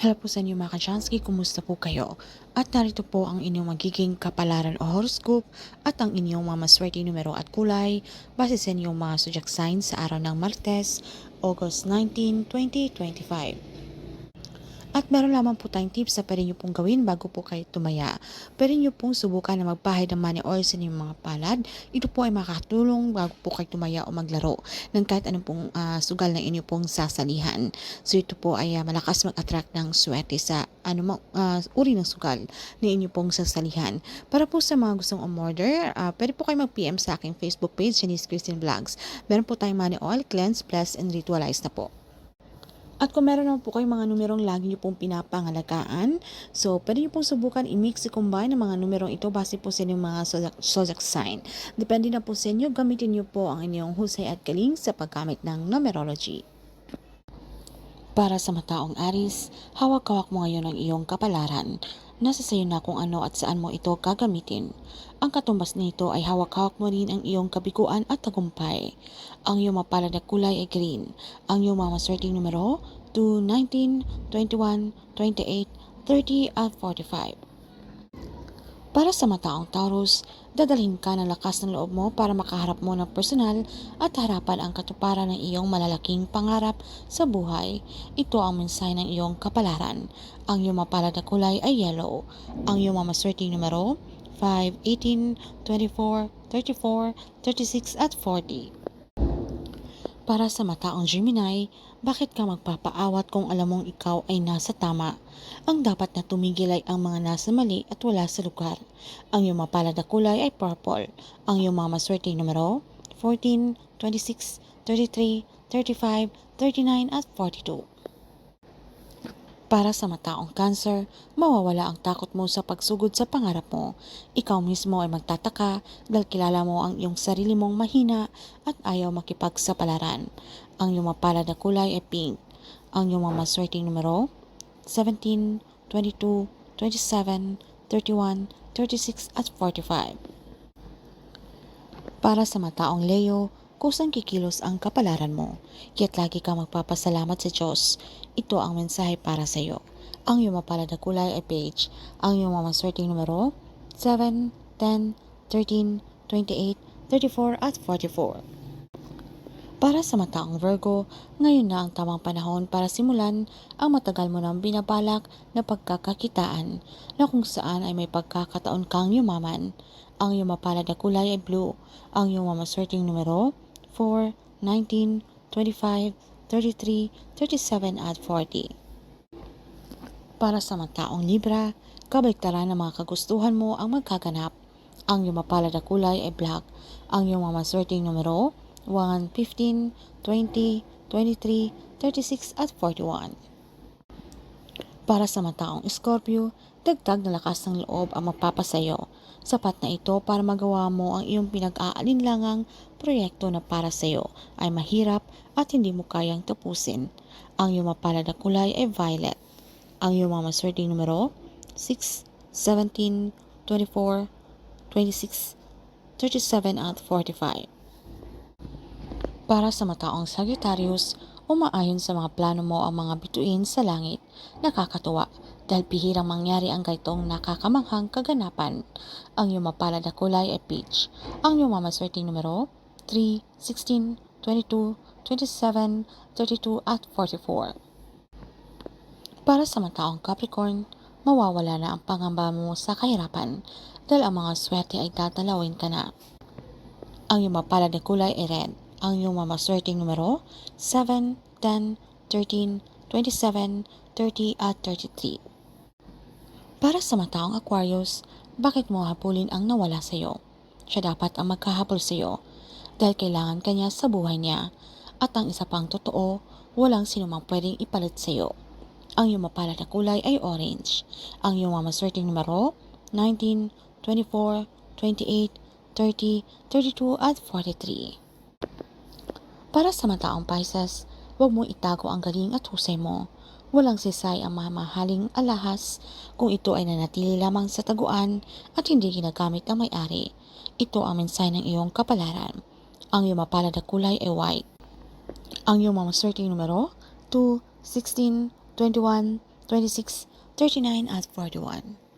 Hello po sa inyo mga kachansky, kumusta po kayo? At narito po ang inyong magiging kapalaran o horoscope at ang inyong mga maswerte numero at kulay base sa inyong mga zodiac signs sa araw ng Martes, August 19, 2025. At meron lamang po tayong tips na pwede nyo pong gawin bago po kayo tumaya. Pwede nyo pong subukan na magpahid ng money oil sa inyong mga palad. Ito po ay makakatulong bago po kayo tumaya o maglaro ng kahit anong pong ah, sugal na inyo pong sasalihan. So ito po ay ah, malakas mag-attract ng swerte sa anumang ah, uri ng sugal na inyo pong sasalihan. Para po sa mga gustong umorder, uh, pwede po kayo mag-PM sa aking Facebook page, Janice Christine Vlogs. Meron po tayong money oil, cleanse, bless, and ritualize na po. At kung meron naman po kayong mga numerong lagi nyo pong pinapangalagaan, so pwede nyo pong subukan i-mix, i-combine ang mga numerong ito base po sa inyong mga zodiac, sign. Depende na po sa inyo, gamitin nyo po ang inyong husay at galing sa paggamit ng numerology. Para sa mataong Aris, hawak-hawak mo ngayon ang iyong kapalaran. Nasa sayo na kung ano at saan mo ito gagamitin. Ang katumbas nito ay hawak-hawak mo rin ang iyong kabiguan at tagumpay. Ang iyong mapalad na kulay ay green. Ang iyong mga maswerteng numero 2, 19, 21, 28, 30 at 45. Para sa mataong Taurus, dadalhin ka ng lakas ng loob mo para makaharap mo ng personal at harapan ang katuparan ng iyong malalaking pangarap sa buhay. Ito ang mensahe ng iyong kapalaran. Ang iyong mapalad na kulay ay yellow. Ang iyong mamaswerteng numero 5, 18, 24, 34, 36 at 40. Para sa mataong Gemini, bakit ka magpapaawat kung alam mong ikaw ay nasa tama? Ang dapat na tumigil ay ang mga nasa mali at wala sa lugar. Ang iyong mapalad na kulay ay purple. Ang iyong mga maswerte numero 14, 26, 33, 35, 39 at 42. Para sa mataong cancer, mawawala ang takot mo sa pagsugod sa pangarap mo. Ikaw mismo ay magtataka dahil kilala mo ang iyong sarili mong mahina at ayaw makipagsapalaran. Ang iyong mapalad na kulay ay pink. Ang iyong mga maswerteng numero 17, 22, 27, 31, 36 at 45. Para sa mataong Leo, kusang kikilos ang kapalaran mo. Kaya't lagi kang magpapasalamat sa Diyos. Ito ang mensahe para sa iyo. Ang iyong mapalad na kulay ay beige. Ang iyong mamaswerteng numero 7, 10, 13, 28, 34 at 44. Para sa mataong Virgo, ngayon na ang tamang panahon para simulan ang matagal mo nang binabalak na pagkakakitaan na kung saan ay may pagkakataon kang yumaman. Ang iyong mapalad na kulay ay blue. Ang iyong mamaswerteng numero 4, 19, 25, 33, 37 at 40. Para sa mataong Libra, kabaliktaran ng mga kagustuhan mo ang magkaganap. Ang iyong mapalad na kulay ay black. Ang iyong mamaswerteng numero 1, 15, 20, 23, 36 at 41. Para sa mataong Scorpio, dagdag na lakas ng loob ang magpapasayo. Sapat na ito para magawa mo ang iyong pinag-aalinlangang proyekto na para sa iyo ay mahirap at hindi mo kayang tapusin. Ang iyong mapalad na kulay ay violet. Ang iyong mga maswerteng numero 6, 17, 24, 26, 37 at 45. Para sa mataong Sagittarius, umaayon sa mga plano mo ang mga bituin sa langit. Nakakatuwa dahil bihirang mangyari ang gaytong nakakamanghang kaganapan. Ang iyong mapalad na kulay ay peach. Ang iyong mamaswerteng numero 3, 16, 22, 27, 32 at 44. Para sa mataong Capricorn, mawawala na ang pangamba mo sa kahirapan dahil ang mga swerte ay tatalawin ka na. Ang iyong mapalad na kulay ay red. Ang iyong mamaswerteng numero 7, 10, 13, 27, 30 at 33. Para sa mataong Aquarius, bakit mo habulin ang nawala sa iyo? Siya dapat ang magkahabol sa iyo dahil kailangan kanya sa buhay niya. At ang isa pang totoo, walang sinumang pwedeng ipalit sa iyo. Ang iyong mapalad na kulay ay orange. Ang iyong mamaswerteng numero 19, 24, 28, 30, 32 at 43. Para sa mataong Pisces, huwag mong itago ang galing at husay mo. Walang sisay ang mamahaling alahas kung ito ay nanatili lamang sa taguan at hindi ginagamit ng may-ari. Ito ang mensahe ng iyong kapalaran. Ang iyong mapalad na kulay ay white. Ang iyong mamaswerteng numero 2, 16, 21, 26, 39 at 41.